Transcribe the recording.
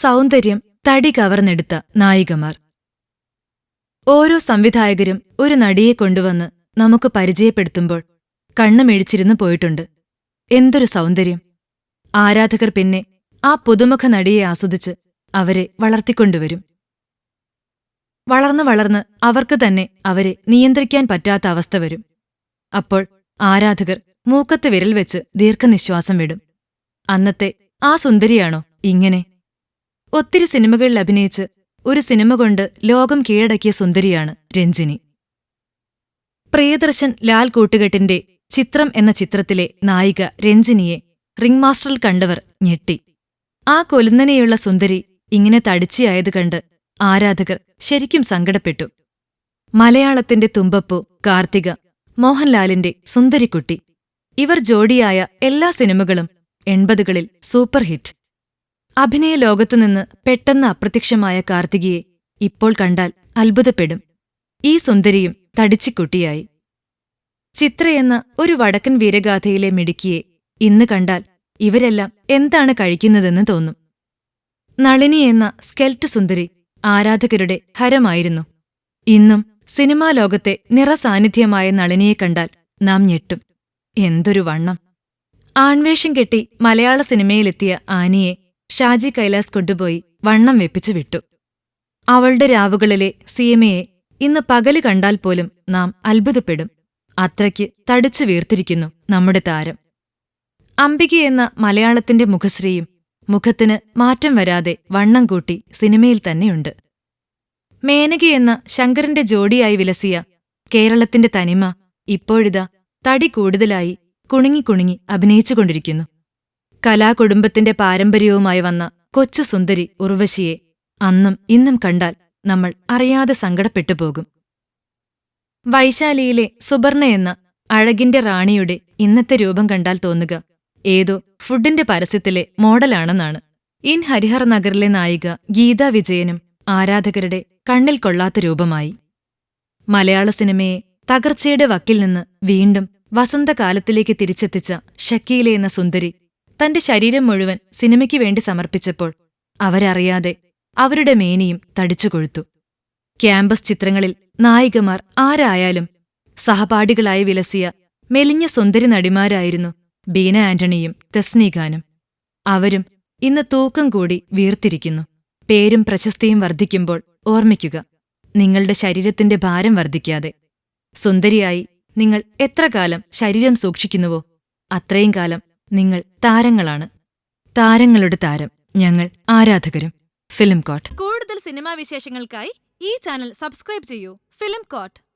സൗന്ദര്യം തടി കവർന്നെടുത്ത നായികമാർ. ഓരോ സംവിധായകരും ഒരു നടിയെ കൊണ്ടുവന്ന് നമുക്ക് പരിചയപ്പെടുത്തുമ്പോൾ കണ്ണുമിഴിച്ചിരുന്നു പോയിട്ടുണ്ട്. എന്തൊരു സൗന്ദര്യം. ആരാധകർ പിന്നെ ആ പുതുമുഖ നടിയെ ആസ്വദിച്ച് അവരെ വളർത്തിക്കൊണ്ടുവരും. വളർന്നു വളർന്ന് അവർക്ക് തന്നെ അവരെ നിയന്ത്രിക്കാൻ പറ്റാത്ത അവസ്ഥ വരും. അപ്പോൾ ആരാധകർ മൂക്കത്ത് വിരൽ വെച്ച് ദീർഘനിശ്വാസം വിടും. അന്നത്തെ ആ സുന്ദരിയാണോ ഇങ്ങനെ? ഒത്തിരി സിനിമകളിൽ അഭിനയിച്ച് ഒരു സിനിമ കൊണ്ട് ലോകം കീഴടക്കിയ സുന്ദരിയാണ് രഞ്ജിനി. പ്രിയദർശൻ ലാൽ കൂട്ടുകെട്ടിന്റെ ചിത്രം എന്ന ചിത്രത്തിലെ നായിക രഞ്ജിനിയെ റിംഗ് മാസ്റ്ററിൽ കണ്ടവർ ഞെട്ടി. ആ കൊലുന്നനെയുള്ള സുന്ദരി ഇങ്ങനെ തടിച്ചിയായത് കണ്ട് ആരാധകർ ശരിക്കും സങ്കടപ്പെട്ടു. മലയാളത്തിന്റെ തുമ്പപ്പൂ കാർത്തിക മോഹൻലാലിന്റെ സുന്ദരിക്കുട്ടി. ഇവർ ജോഡിയായ എല്ലാ സിനിമകളും എൺപതുകളിൽ സൂപ്പർ ഹിറ്റ് അഭിനയ ലോകത്തുനിന്ന് പെട്ടെന്ന് അപ്രത്യക്ഷമായ കാർത്തികയെ ഇപ്പോൾ കണ്ടാൽ അത്ഭുതപ്പെടും. ഈ സുന്ദരിയും തടിച്ചിക്കുട്ടിയായി ചിത്രയെന്ന ഒരു വടക്കൻ വീരഗാഥയിലെ മിടുക്കിയെ ഇന്ന് കണ്ടാൽ ഇവരെല്ലാം എന്താണ് കഴിക്കുന്നതെന്ന് തോന്നും. നളിനി എന്ന സ്കെൽറ്റ് സുന്ദരി ആരാധകരുടെ ഹരമായിരുന്നു. ഇന്നും സിനിമാ ലോകത്തെ നിറസാന്നിധ്യമായ നളിനിയെ കണ്ടാൽ നാം ഞെട്ടും. എന്തൊരു വണ്ണം. ആൺവേഷം കെട്ടി മലയാള സിനിമയിലെത്തിയ ആനിയെ ഷാജി കൈലാസ് കൊണ്ടുപോയി വണ്ണം വെപ്പിച്ചു വിട്ടു. അവളുടെ രാവുകളിലെ സീമയെ ഇന്ന് പകൽ കണ്ടാൽ പോലും നാം അത്ഭുതപ്പെടും. അത്രയ്ക്ക് തടിച്ചു വീർത്തിരിക്കുന്നു നമ്മുടെ താരം. അംബിക എന്ന മലയാളത്തിന്റെ മുഖശ്രീയും മുഖത്തിന് മാറ്റം വരാതെ വണ്ണം കൂട്ടി സിനിമയിൽ തന്നെയുണ്ട്. മേനക എന്ന ശങ്കരന്റെ ജോഡിയായി വിലസിയ കേരളത്തിന്റെ തനിമ ഇപ്പോഴിതാ തടി കൂടുതലായി കുണുങ്ങി കുണുങ്ങി അഭിനയിച്ചുകൊണ്ടിരിക്കുന്നു. കലാകുടുംബത്തിന്റെ പാരമ്പര്യവുമായി വന്ന കൊച്ചു സുന്ദരി ഉർവശിയെ അന്നും ഇന്നും കണ്ടാൽ നമ്മൾ അറിയാതെ സങ്കടപ്പെട്ടു പോകും. വൈശാലിയിലെ സുബർണ എന്ന അഴകിന്റെ റാണിയുടെ ഇന്നത്തെ രൂപം കണ്ടാൽ തോന്നുക ഏതോ ഫുഡിന്റെ പരസ്യത്തിലെ മോഡലാണെന്നാണ്. ഇൻ ഹരിഹർ നഗറിലെ നായിക ഗീതാ വിജയനും ആരാധകരുടെ കണ്ണിൽ കൊള്ളാത്ത രൂപമായി. മലയാള സിനിമയെ തകർച്ചയുടെ വക്കിൽ നിന്ന് വീണ്ടും വസന്തകാലത്തിലേക്ക് തിരിച്ചെത്തിച്ച ഷക്കീല എന്ന സുന്ദരി തന്റെ ശരീരം മുഴുവൻ സിനിമയ്ക്ക് വേണ്ടി സമർപ്പിച്ചപ്പോൾ അവരറിയാതെ അവരുടെ മേനിയും തടിച്ചുകൊഴുത്തു ക്യാമ്പസ് ചിത്രങ്ങളിൽ നായികമാർ ആരായാലും സഹപാഠികളായി വിലസിയ മെലിഞ്ഞ സുന്ദരി നടിമാരായിരുന്നു ബീന ആന്റണിയും തസ്നീഖാനും അവരും ഇന്ന് തൂക്കം കൂടി വീർത്തിരിക്കുന്നു. പേരും പ്രശസ്തിയും വർദ്ധിക്കുമ്പോൾ ഓർമ്മിക്കുക നിങ്ങളുടെ ശരീരത്തിന്റെ ഭാരം വർദ്ധിക്കാതെ. സുന്ദരിയായി നിങ്ങൾ എത്ര കാലം ശരീരം സൂക്ഷിക്കുന്നുവോ അത്രയും കാലം നിങ്ങൾ താരങ്ങളാണ്. താരങ്ങളുടെ താരം ഞങ്ങൾ ആരാധകരും. ഫിലിം കോട്ട്. കൂടുതൽ സിനിമാ വിശേഷങ്ങൾക്കായി ഈ ചാനൽ സബ്സ്ക്രൈബ് ചെയ്യൂ. Film coat.